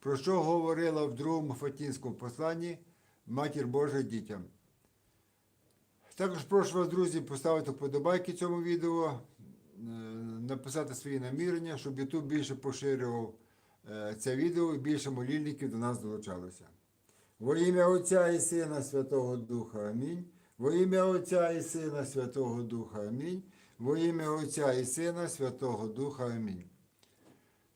про що говорила в другому Фатінському посланні Матір Божа дітям. Також прошу вас, друзі, поставити вподобайки цьому відео, е, написати свої намірення, щоб YouTube більше поширював е, це відео і більше молільників до нас долучалося. Во ім'я Отця і Сина Святого Духа Амінь. Во ім'я Отця і Сина Святого Духа Амінь. Во ім'я Отця і Сина Святого Духа Амінь.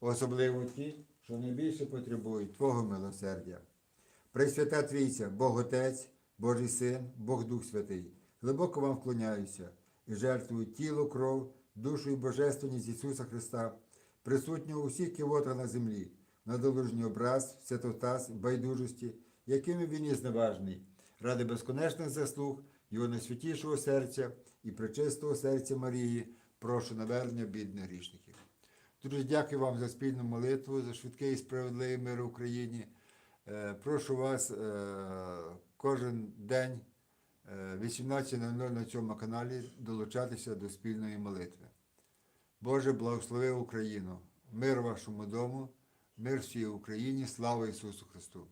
особливо ті, що найбільше потребують Твого милосердя. Пресвята Трійця, Бог Отець, Божий Син, Бог Дух Святий, глибоко вам вклоняюся і жертвую тіло, кров, душу і божественність Ісуса Христа, присутнього у всіх кивотах на землі, на долужній образ, святотаз, байдужості, якими він є зневажний, ради безконечних заслуг Його найсвятішого серця і пречистого серця Марії, прошу навернення бідних грішників. Друзі, дякую вам за спільну молитву, за швидкий і справедливий мир в Україні. Е, Прошу вас е, кожен день е, 18.00 на цьому каналі долучатися до спільної молитви. Боже, благослови Україну, мир вашому дому, мир всій Україні, слава Ісусу Христу!